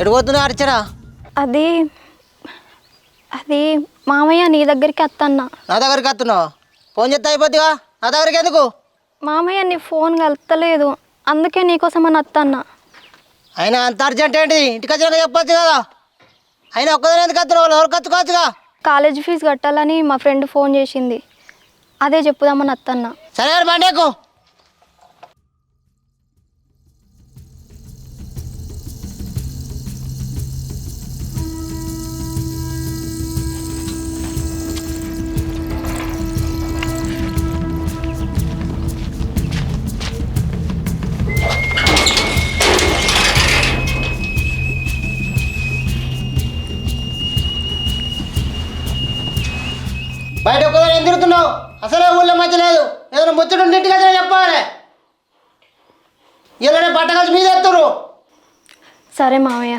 ఎటు పోతున్నావు అర్చన? అది అది మామయ్య నీ దగ్గరికి వస్తన్నా నా దగ్గరికి వస్తున్నావు? ఫోన్ చేస్తే అయిపోద్దిగా? నా దగ్గరికి ఎందుకు? మామయ్య నీ ఫోన్ కలుస్తలేదు అందుకే నీకోసం అని వస్తన్నా అయినా అంత అర్జెంట్ ఏంటి? ఇంటికి వచ్చినాక చెప్పొచ్చు కదా. అయినా ఒక్కదాని ఎందుకు వస్తున్నావు? వాళ్ళు ఎవరికి వచ్చుకోవచ్చుగా కాలేజ్ ఫీజు కట్టాలని మా ఫ్రెండ్ ఫోన్ చేసింది. అదే చెప్పుదామని వస్తన్నా సరే బండి ఎక్కు. ఒక్కదాని అసలే ఊళ్ళో మధ్య లేదు. ఏదైనా ముచ్చట ఉంటే కదా చెప్పాలి. ఇలా బట్ట కలిసి మీద ఎత్తురు సరే మామయ్య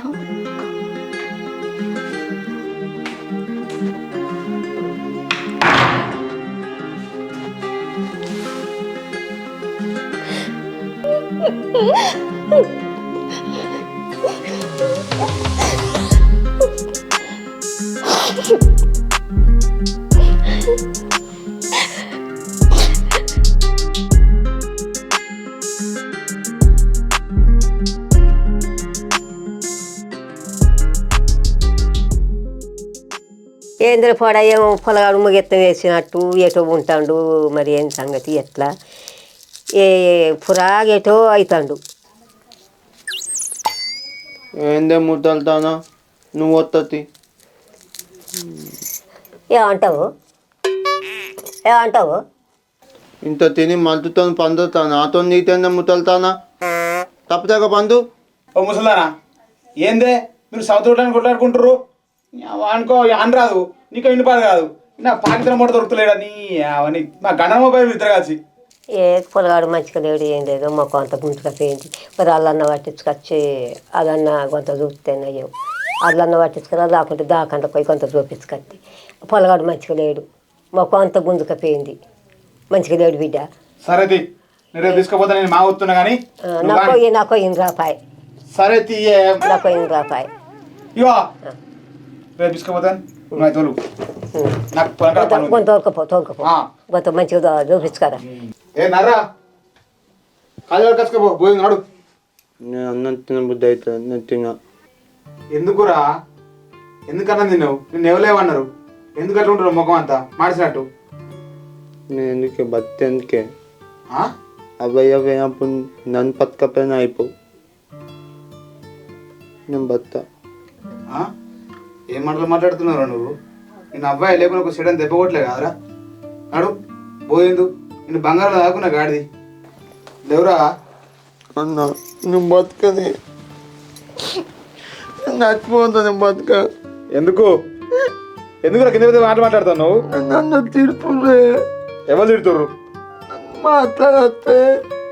ఏంద్ర పాడ ఏమో పొలగాడు ముగెత్తం వేసినట్టు ఎటో ఉంటాడు మరి ఏం సంగతి ఎట్లా? ఏ పురాగెటో అవుతాడు ఏందే ముద్దలుతానా నువ్వు వస్తుంది ఏమంటావు? ఏమంటావు? ఇంత తిని మల్తుతో పందుతా నాతో నీతేందే ముద్దలుతానా తప్పదాకా పందు. ఓ ముసలారా ఏందే? మీరు సౌత్ కొట్లాడుకుంటారు అనుకో రాదు. నీకు ఇంటిపాడు కాదు. నా పాకితనం మూట దొరుకుతలేడా నీ? అవన్నీ మా గండ మొబైల్ ఇద్దరు కలిసి. ఏ పొలగాడు మంచిగా లేడు ఏం లేదు. మా కొంత గుంటుకపోయింది మరి అల్లన్న పట్టించుకొచ్చి అదన్న కొంత చూస్తేనయ్యో అల్లన్న పట్టించుకురా లేకుంటే దాకంట పోయి కొంత చూపించుకొచ్చి పొలగాడు మంచిగా లేడు. మా కొంత గుంజుకపోయింది మంచిగా లేడు బిడ్డ. సరే నేను రేపు తీసుకుపోతా నేను మా వస్తున్నా కానీ. ఆ, నాకు నాకు పోయింది రాపాయి సరే తీయే నాకు పోయింది రాపాయి ఇవా రేపు తీసుకుపోతాను నువ్వు తోలు నాకు. కొంత తోలుకపో తోలుకపో. కొంత మంచిగా చూపించుకరా ఏ నర్రా కాలు కసుకపో పోయింది నాడు నేను అన్నం తిన బుద్ధి అవుతుంది నేను తిన ఎందుకురా ఎందుకన్నా తిన్నావు నిన్ను ఎవలేమన్నారు ఎందుకు అట్లా ఉంటారు ముఖం అంతా మాడిసినట్టు నేను ఎందుకే బతి ఎందుకే అబ్బాయి అప్పుడు నన్ను పట్టుకపోయినా అయిపో నేను బత్తా ఆ? ఏం మాటలు మాట్లాడుతున్నావు నువ్వు? నేను అబ్బాయి లేకుండా ఒక సీడని దెబ్బకొట్టలే కాదురా. నాడు పోయిందు నేను బంగారం దాకున్నా గాడిది. లేవురా? అన్న నువ్వు బతకది నచ్చిపోతుంది బతక. ఎందుకు? ఎందుకు కింద మీద మాట మాట్లాడుతావు నువ్వు నన్ను తిరుపులే ఎవరు తిడుతుర్రు? మాట్లాడతే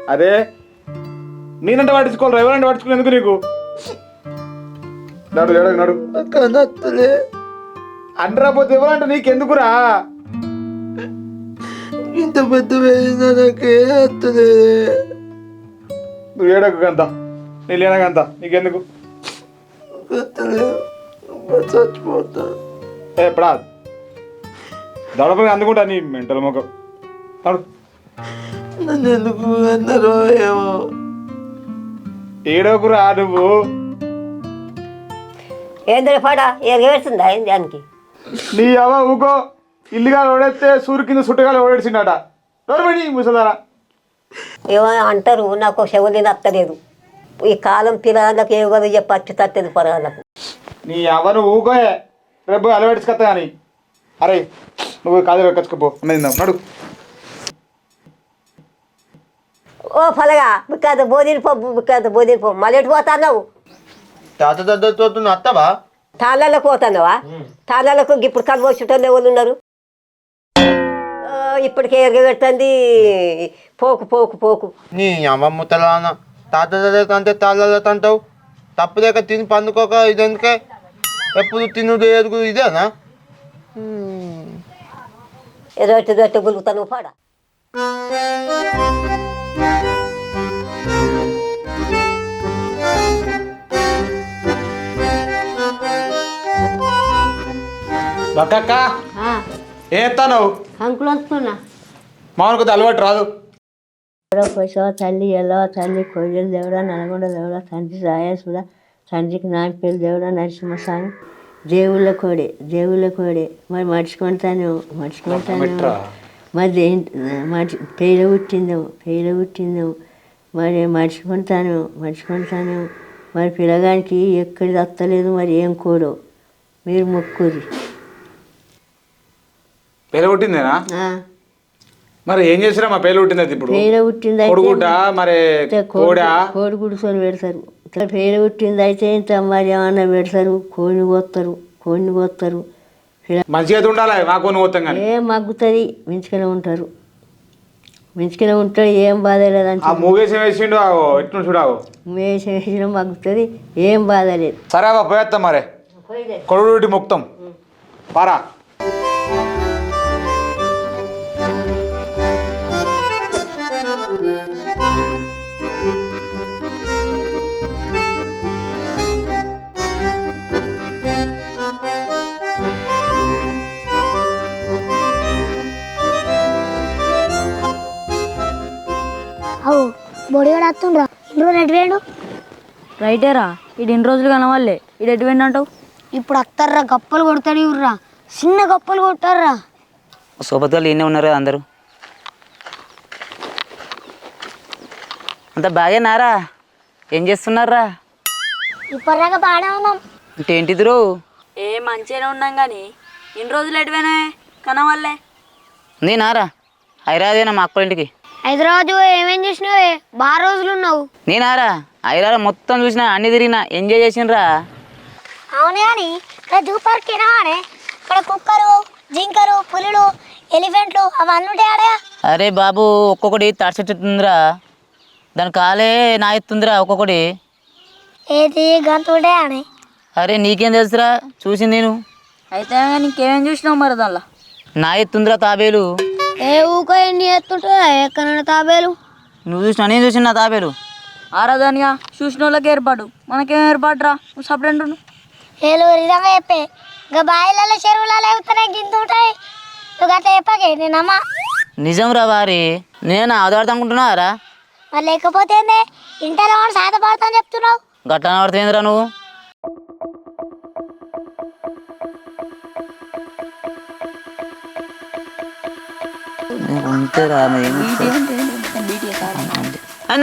అదే. నేనంటే పట్టించుకోవాలి ఎవరంటే పట్టించుకుని ఎందుకు నీకు? నడు ఏడకు నడు. కనత్తలే. అంటరా పోతే ఎవరంటే నీకెందుకురా? ఇంత పెద్ద వేసిన నాకే వస్తుంది నువ్వు ఏడకు గంత. నేను లేనగంత నీకెందుకు? చచ్చిపోతా. ఏ ఎప్పుడా దడపని అందుకుంటా నీ మెంటల్ ముఖం. నడు. నన్ను ఎందుకు అన్నారో ఏమో. ఏడోకురా నువ్వు? ఏంద్ర పాడ? ఎరగేస్తుందా ఏం దానికి నీ అవ్వ ఊకో ఇల్లుగా ఓడేస్తే సూర్యు కింద సుట్టగా ఓడేసిండట నోరుబడి ముసలారా. ఏమో అంటారు నాకు చెవులు నత్తలేదు ఈ కాలం పిల్లలకు ఏ కదా చెప్పచ్చు తట్టేది పొరగాళ్ళకు నీ అవ్వను ఊకోయే రేపు అలవాటుకత్తా కానీ అరే నువ్వు కాదు తిందాం. నడు. ఓ ఫలగా బిక్కాద బోధిని పో బిక్కాద బోధిని పో. మళ్ళీ ఎటు పోతున్నావు? తాత తాతతో అత్తవా తాళ్ళకు పోతున్నావా తాళ్ళకు ఇప్పుడు కలవచ్చుటోళ్ళు ఎవరు ఉన్నారు ఇప్పటికే ఎరగబెడుతుంది పోకు పోకు పోకు నీ అమ్మ ముతలాన తాత తంటే అంటే తాళ్ళ తంటావు తప్పులేక తిని పండుకోక ఇదెందుకే ఎప్పుడు తినుడు ఎదుగు ఇదేనా ఎదొట్టి దొట్టి గులుగుతాను పాడ బక్కక్క ఏ ఎత్తాను అంకులు వస్తున్నా. మామూలుగా అలవాటు రాదు. పొసవ తల్లి ఎల్లవ తల్లి కొయ్యలు దేవుడా నల్గొండ దేవుడా తండ్రి రాయేశ్వర తండ్రికి నాపిల్లి దేవుడా నరసింహస్వామి. దేవుళ్ళ కోడే దేవుళ్ళ కోడే. మరి మర్చుకుంటాను మర్చుకుంటాను మరి ఏంటి మర్చి పేర పుట్టిందేమో పేర పుట్టిందేమో మరి మర్చుకుంటాను మర్చుకుంటాను మరి పిల్లగానికి ఎక్కడిది అత్తలేదు మరి ఏం కూడో? మీరు మొక్కురి పేరు పుట్టిందేనా మరి ఏం చేసిరా మా పేరు పుట్టింది ఇప్పుడు. పుట్టింది కొడుగుడ్డ మరి కోడా కోడి? పెడతారు. ఇట్లా పేరు పుట్టింది అయితే ఇంత మరి ఏమన్నా పెడతారు? కోడిని కోస్తారు కోడిని కోస్తారు మంచిగా ఉండాలి? మాకు నువ్వు పోతాం కానీ. ఏం మగ్గుతుంది? మించుకనే ఉంటారు. మించుకనే ఉంటాడు ఏం బాధ లేదంటే మూగేసి వేసిండు ఎట్టు చూడావు వేసిన వేసిన మగ్గుతుంది ఏం బాధ లేదు సరే పోయేస్తాం మరి. కొడుగుడి ముక్తం. పారా. బొడిగాడు వస్తుండ్రా ఇంట్లో రెడ్ వేయండు రైటేరా ఇటు ఎన్ని రోజులు కనవాలే ఇటు ఎటు పోయిండు అంటావు? ఇప్పుడు వస్తారా గప్పలు కొడతాడు ఇవ్వరా చిన్న గప్పలు కొట్టారా సోపతిలో ఈయనే ఉన్నారు కదా అందరూ. అంత బాగేనారా ఏం చేస్తున్నారా ఇప్పటిదాకా బాగానే ఉన్నాం. అంటే ఏంటిదిరో ఏ మంచిగానే ఉన్నాం కానీ ఎన్ని రోజులు ఎటు పోయినా కనవాలే నేనారా హైదరాబాదేనా మా అక్క ఇంటికి? హైదరాబాద్ ఏమేం చేసినావే బాగా రోజులు ఉన్నావు. నేనారా? హైదరాబాద్ మొత్తం చూసిన అన్ని తిరిగినా ఎంజాయ్ చేసినరా అవును కానీ ఇక్కడ జూ పార్క్ ఏనానే ఇక్కడ కుక్కలు జింకలు పులులు ఎలిఫెంట్లు అవన్నీ ఉంటాయి ఆడే అరే బాబు ఒక్కొక్కటి తడిచెట్టుందిరా దాని కాలే నా ఎత్తుందిరా ఒక్కొక్కటి. ఏది గంత ఉంటాయి ఆనే అరే నీకేం తెలుసురా? చూసింది నేను. అయితే నీకేమేం చూసినావు మరి దానిలో? నా ఎత్తుందిరా తాబేలు. ఏ ఊకో ఎన్ని ఎత్తుంటాయి ఎక్కడ తాబేలు? నువ్వు చూసినా నేను చూసిన తాబేలు. ఆరాధనగా చూసిన వాళ్ళకి ఏర్పాటు. మనకేం ఏర్పాటు రా నువ్వు సపరేట్ ఏలు నిజంగా చెప్పే. ఇంకా బాయిలలో చెరువులలో అవుతున్నాయి గింత ఉంటాయి. నువ్వు అట్లా చెప్పకే నేనమ్మా నిజం రా వారి. నేను? ఆధారత అనుకుంటున్నారా మరి లేకపోతే వాడు సాధపడతాను చెప్తున్నావు. గట్లా పడుతుందిరా నువ్వు?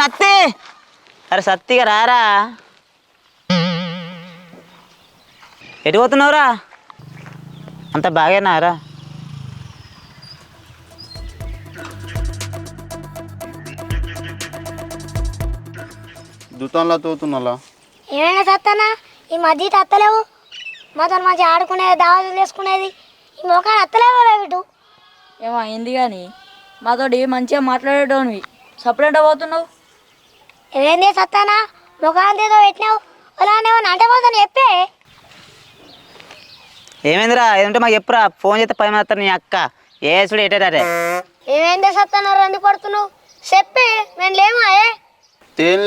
నత్తి! అరే సత్తిగా రారా? ఎటు పోతున్నావురా? అంత బాగేనారా దుతంలా తోతున్నలా? ఏమైనా సత్తానా? ఈ మధ్య ఇటు అత్తలేవు. మాతో మంచిగా ఆడుకునేది దావాలు చేసుకునేది. ఈ మొఖాన్ని అత్తలేవు ఇటు ఏమో అయింది కానీ. మాతోటి మంచిగా మాట్లాడేటోనివి. సపరేట్ పోతున్నావు? ఏంది సత్తానా? ఏదో పెట్టినావు. అలానే అంటే పోతాను చెప్పే. ఏమైందిరా? ఏదంటే మాకు చెప్పురా. ఫోన్ చేస్తే పది మంది వస్తారు నీ అక్క. ఏ చూడు ఎటారే ఏమైంది సత్తానా? రంది పడుతున్నావు. చెప్పే. మేము లేమా ఏ?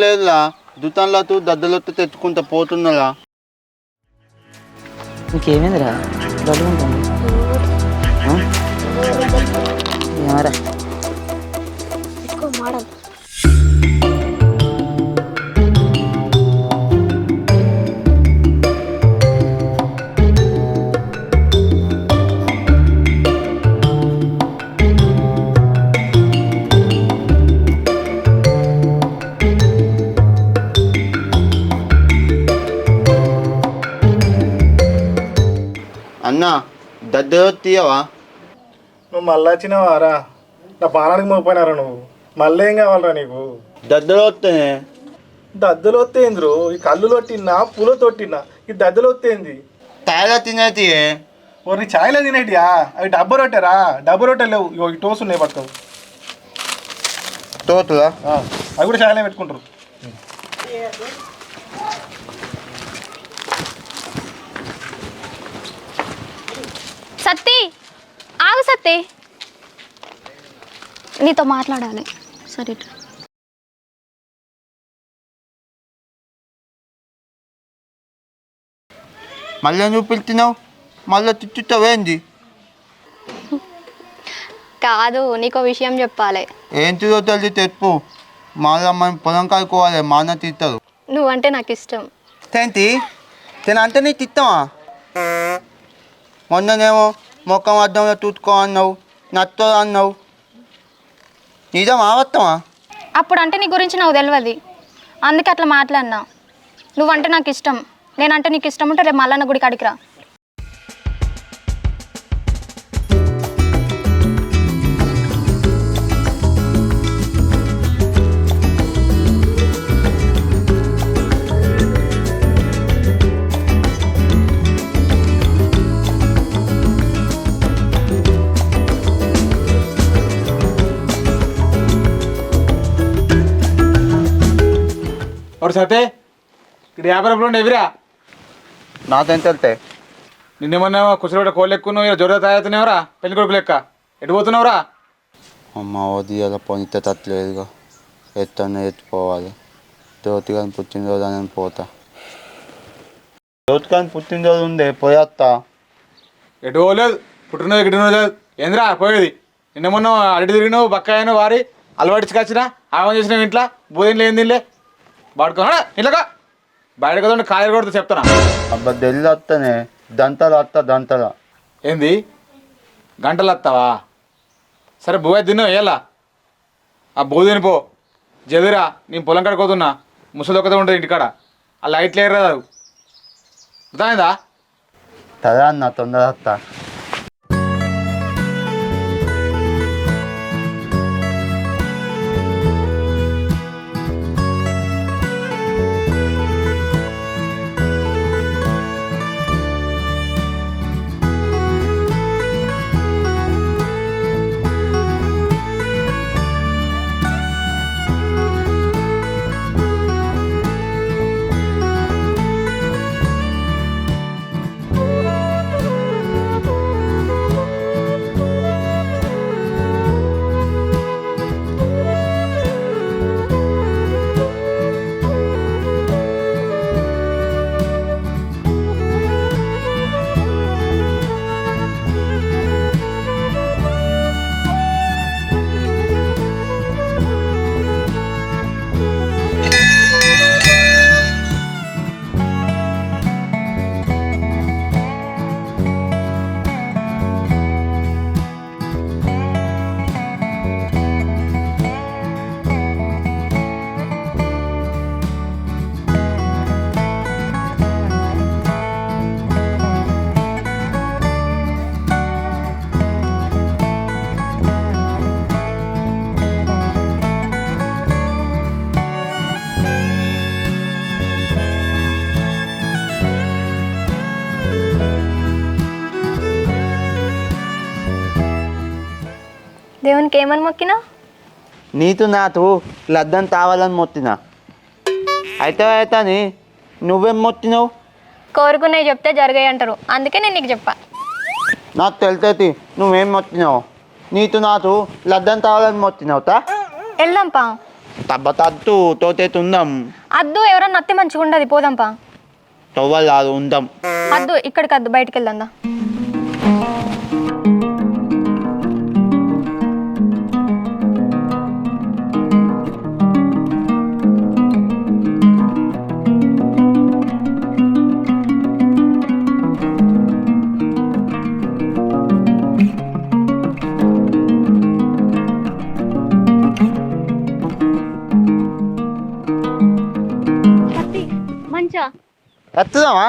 లేదులా దుతంలా తూ దద్దలొత్త తెచ్చుకుంటా పోతున్నలా ఇంకేమైందిరా? డబ్బులుంటాను ఏమరా. అన్నా దద్దలొత్తియవా నువ్వు మళ్ళీ వచ్చినావారా? నా పానానికి మోపోయినారా నువ్వు? మళ్ళీ ఏం కావాలరా నీకు? దద్దలొత్తనే? దద్దలు వస్తేంద్రు ఈ కళ్ళు తొట్టినా పూల తొట్టినా ఈ దద్దలు వస్తేంది తాయలా తినేది ఓరి ఛాయ్లో తినేటియా? అవి డబ్బు రొట్టెరా? డబ్బు రొట్టె లేవు. ఇగో ఈ టోస్ ఉన్నాయి పట్టుకో. తోతులా ఆ, అవి కూడా ఛాయ్లో పెట్టుకుంటారు. సత్తి నీతో మాట్లాడాలి. సరే. మళ్ళీ నువ్వు పిలుతున్నావు మళ్ళీ తిట్టుతావేంది కాదు నీకో విషయం చెప్పాలి. ఏంటిదో తెలిసి తెప్పు మళ్ళీ మనం పొలం కలుకోవాలి మా అన్న తిట్టరు నువ్వంటే నాకు ఇష్టం ఏంటి? తిన అంటే నీకు తిట్టమా మొన్ననేమో మొఖం అద్దంలో తూత్కో అన్నావు నత్తో అన్నావు. నిజం ఆవత్తమా? అప్పుడు అంటే నీ గురించి నాకు తెలియదు అందుకే అట్లా మాట్లాడినా. నువ్వంటే నాకు ఇష్టం. నేనంటే నీకు ఇష్టం ఉంటే రేపు మల్లన్న గుడికి అడిగిరా. ఒకటి సతే ఇక్కడ యాభై రూపాయలు ఉండే ఎవిరా నాతో వెళ్తే? నిన్నేమన్నా కుసరబెట్ట కోళ్ళు ఎక్కువ జ్వర తాగుతున్నావురా పెళ్ళి కొడుకు లెక్క. ఎటు పోతున్నావురా? అమ్మ వదియాల పొనితే తట్టలేదుగా ఎత్తన్న ఎత్తుకోవాలి. జ్యోతిగాని పుట్టినరోజు అని పోతా. జ్యోతిగాని పుట్టినరోజు ఉందే పోయేస్తా ఎటు పోలేదు పుట్టినరోజు గిట్టినరోజు లేదు. ఏందిరా పోయేది? నిన్న మొన్న అడిగి తిరిగినావు బక్కాయను వారి అలవాటించుకొచ్చిన ఆగం చేసిన ఇంట్లో బోధింట్లో ఏం తినలే. బాడుకో. ఇట్లాగా బయట కదా కాయలు కొడుతూ చెప్తానా అబ్బా ఢిల్లీ వస్తానే దంతలు వస్తా దంతల. ఏంది? గంటలు వస్తావా సరే బువ్వ తిన్నావు ఎలా ఆ బువ్వ తినిపో. జదిరా నేను పొలం కాడికి పోతున్నా. ముసలి ఒక్కతే ఉంటుంది ఇంటికాడ. ఆ లైట్ లేరు రాదు అర్థమైందా? సరే అన్న తొందర వస్తా దేవునికి ఏమని మొక్కినా? నీతు నాతో లద్దం తావాలని మొత్తిన? అయితే అయితే అని నువ్వేం మొత్తినావు? కోరుకునేవి చెప్తే జరిగాయి అంటారు. అందుకే నేను నీకు చెప్పా. నాకు తెలిసేది నువ్వేం మొత్తినావు? నీతు నాతో లద్దం తావాలని మొత్తినావుతా వెళ్దాంపా తబ్బ తత్తు తోతే ఉందాం అద్దు ఎవరన్నా అత్తే మంచిగా ఉండదు పోదాంపా తవ్వాలి అది ఉందాం. అద్దు ఇక్కడికి అద్దు బయటికి వెళ్దా మంచా ఎత్తుదామా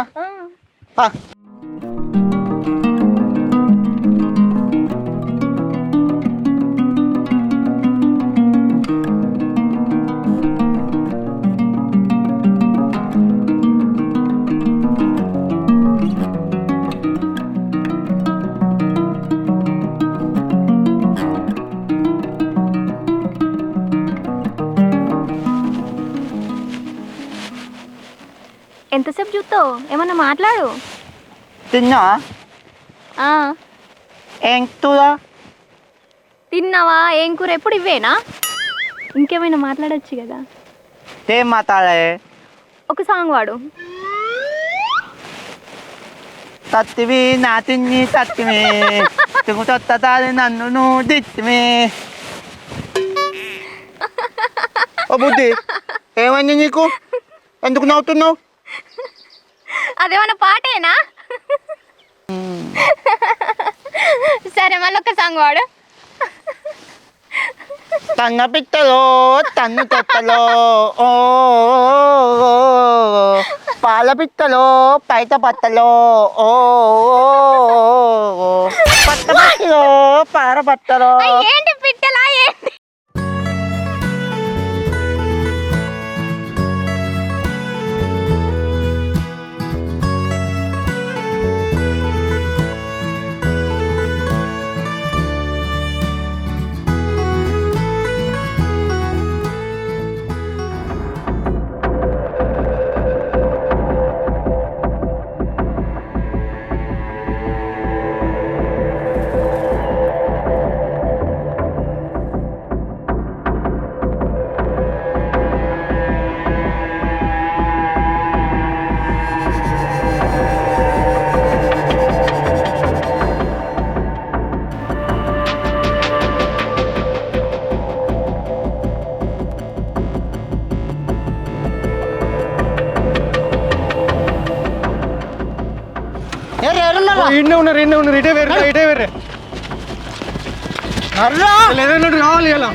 ఎంతసేపు చూస్తావు? ఏమన్నా మాట్లాడు. తిన్నా ఆ, తిన్నావా? ఏం కూర? ఎప్పుడు ఇవ్వేనా? ఇంకేమైనా మాట్లాడొచ్చు కదా. తే మాతాడే ఒక సాంగ్ వాడు. తత్తివి నా తిన్ని తత్తివి. తిరుగుతాది నన్ను నువ్వు ఓ బుద్ధి ఏమైంది నీకు? ఎందుకు నవ్వుతున్నావు? అదేమన్నా పాటేనా? సరే మళ్ళీ ఒక సాంగ్ వాడు తన్న పిట్టలో తన్ను తొట్టలో ఓ పాల పిట్టలో పైట పట్టలో ఓ పట్ట పట్టలో పార పిట్టలా ఏంటి ఏ రేరున్నారా ఇన్నే ఉన్నారు ఇన్నే ఉన్నారు ఇటే వేరే ఇటే వేరే నర్రా లేదన్నట్టు కావాలి ఇలా